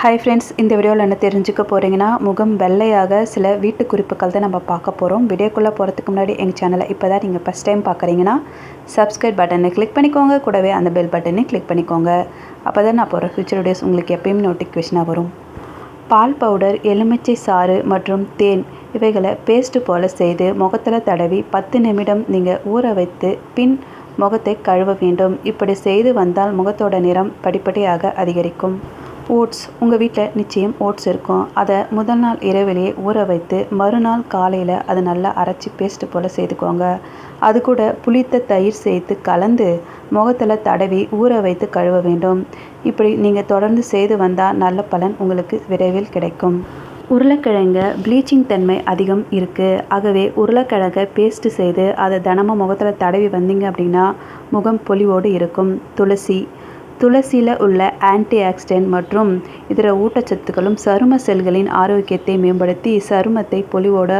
Hi friends இந்த வீடியோவில் என்ன தெரிஞ்சுக்க போகிறீங்கன்னா முகம் வெள்ளையாக சில வீட்டு குறிப்புகள் தான் நம்ம பார்க்க போகிறோம் வீடியோக்குள்ளே போகிறதுக்கு முன்னாடி எங்கள் சேனலை இப்போ தான் நீங்கள் ஃபஸ்ட் டைம் பார்க்குறீங்கன்னா சப்ஸ்கிரைப் பட்டனை கிளிக் பண்ணிக்கோங்க. கூடவே அந்த பெல் பட்டனை கிளிக் பண்ணிக்கோங்க. அப்போ தான் நான் போகிற ஃபியூச்சர் வீடியோஸ் உங்களுக்கு எப்பயும் நோட்டிஃபிகேஷனாக வரும். பால் பவுடர் எலுமிச்சை சாறு மற்றும் தேன் இவைகளை பேஸ்ட் போல் செய்து முகத்தில் தடவி பத்து நிமிடம் நீங்கள் ஊற வைத்து பின் முகத்தை கழுவ வேண்டும். இப்படி செய்து வந்தால் முகத்தோட நிறம் படிப்படியாக அதிகரிக்கும். ஓட்ஸ் உங்கள் வீட்டில் நிச்சயம் ஓட்ஸ் இருக்கும். அதை முதல் நாள் இரவிலேயே ஊற வைத்து மறுநாள் காலையில் அதை நல்லா அரைச்சி பேஸ்ட் போல் செய்துக்கோங்க. அது கூட புளித்த தயிர் சேர்த்து கலந்து முகத்தில் தடவி ஊற வைத்து கழுவ வேண்டும். இப்படி நீங்கள் தொடர்ந்து செய்து வந்தால் நல்ல பலன் உங்களுக்கு விரைவில் கிடைக்கும். உருளைக்கிழங்க ப்ளீச்சிங் தன்மை அதிகம் இருக்குது ஆகவே உருளைக்கிழங்கை பேஸ்ட்டு செய்து அதை தினமும் முகத்தில் தடவி வந்தீங்க அப்படின்னா முகம் பொலிவோடு இருக்கும். துளசி துளசியில் உள்ள ஆன்டி ஆக்சிடென்ட் மற்றும் இதர ஊட்டச்சத்துக்களும் சரும செல்களின் ஆரோக்கியத்தை மேம்படுத்தி சருமத்தை பொலிவோட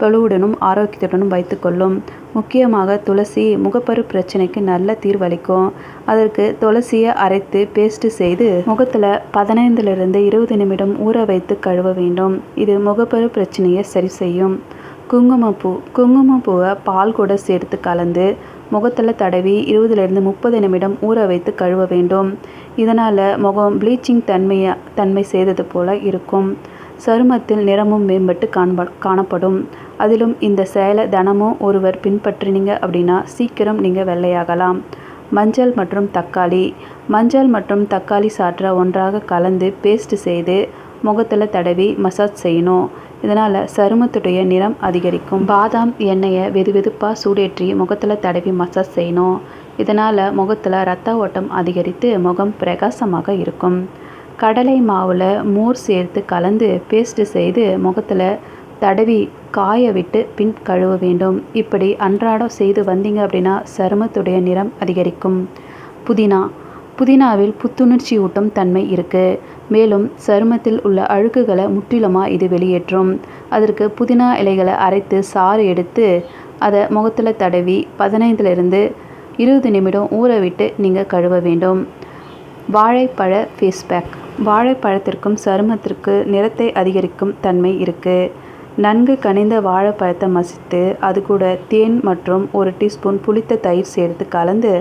பொலிவுடனும் ஆரோக்கியத்துடனும் வைத்துக்கொள்ளும். முக்கியமாக துளசி முகப்பரு பிரச்சனைக்கு நல்ல தீர்வளிக்கும். அதற்கு துளசியை அரைத்து பேஸ்ட் செய்து முகத்தில் பதினைந்திலிருந்து இருபது நிமிடம் ஊற வைத்து கழுவ வேண்டும். இது முகப்பரு பிரச்சனையை சரி செய்யும். குங்குமப்பூ குங்குமப்பூவை பால் கூட சேர்த்து கலந்து முகத்தில் தடவி இருபதுலேருந்து முப்பது நிமிடம் ஊற வைத்து கழுவ வேண்டும். இதனால் முகம் ப்ளீச்சிங் தன்மையை தன்மை செய்தது போல இருக்கும். சருமத்தில் நிறமும் மேம்பட்டு காண்ப காணப்படும். அதிலும் இந்த செயலை தினமும் ஒருவர் பின்பற்றினீங்க அப்படின்னா சீக்கிரம் நீங்கள் வெள்ளையாகலாம். மஞ்சள் மற்றும் தக்காளி. மஞ்சள் மற்றும் தக்காளி சாற்றை ஒன்றாக கலந்து பேஸ்ட் செய்து முகத்தில் தடவி மசாஜ் செய்யணும். இதனால் சருமத்துடைய நிறம் அதிகரிக்கும். பாதாம் எண்ணெயை வெது வெதுப்பாக சூடேற்றி முகத்தில் தடவி மசாஜ் செய்யணும். இதனால் முகத்தில் ரத்த ஓட்டம் அதிகரித்து முகம் பிரகாசமாக இருக்கும். கடலை மாவில் மோர் சேர்த்து கலந்து பேஸ்ட் செய்து முகத்தில் தடவி காய விட்டு பின் கழுவ வேண்டும். இப்படி அன்றாடம் செய்து வந்தீங்க அப்படின்னா சருமத்துடைய நிறம் அதிகரிக்கும். புதினா புதினாவில் புத்துணர்ச்சி ஊட்டும் தன்மை இருக்கு. மேலும் சருமத்தில் உள்ள அழுக்குகளை முற்றிலுமாக இது வெளியேற்றும். அதற்கு புதினா இலைகளை அரைத்து சாறு எடுத்து அதை முகத்தில் தடவி பதினைந்துலேருந்து இருபது நிமிடம் ஊற விட்டு நீங்கள் கழுவ வேண்டும். வாழைப்பழ ஃபேஸ் பேக் வாழைப்பழத்திற்கும் சருமத்திற்கு நிறத்தை அதிகரிக்கும் தன்மை இருக்குது நன்கு கனிந்த வாழைப்பழத்தை மசித்து அது கூட தேன் மற்றும் ஒரு டீஸ்பூன் புளித்த தயிர் சேர்த்து கலந்து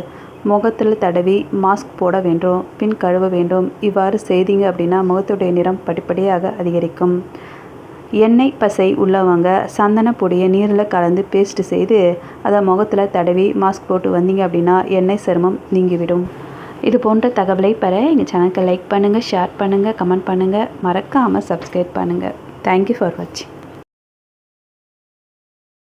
முகத்தில் தடவி மாஸ்க் போட வேண்டும் பின் கழுவ வேண்டும். இவ்வாறு செய்தீங்க அப்படின்னா முகத்துடைய நிறம் படிப்படியாக அதிகரிக்கும். எண்ணெய் பசை உள்ளவங்க சந்தன பொடியை நீரில் கலந்து பேஸ்ட் செய்து அதை முகத்தில் தடவி மாஸ்க் போட்டு வந்தீங்க அப்படின்னா எண்ணெய் சருமம் நீங்கிவிடும். இது போன்ற தகவலை பெற எங்கள் சேனலுக்கு லைக் பண்ணுங்கள் ஷேர் பண்ணுங்கள் கமெண்ட் பண்ணுங்கள் மறக்காமல் சப்ஸ்கிரைப் பண்ணுங்கள் தேங்க்யூ ஃபார் வாட்சிங்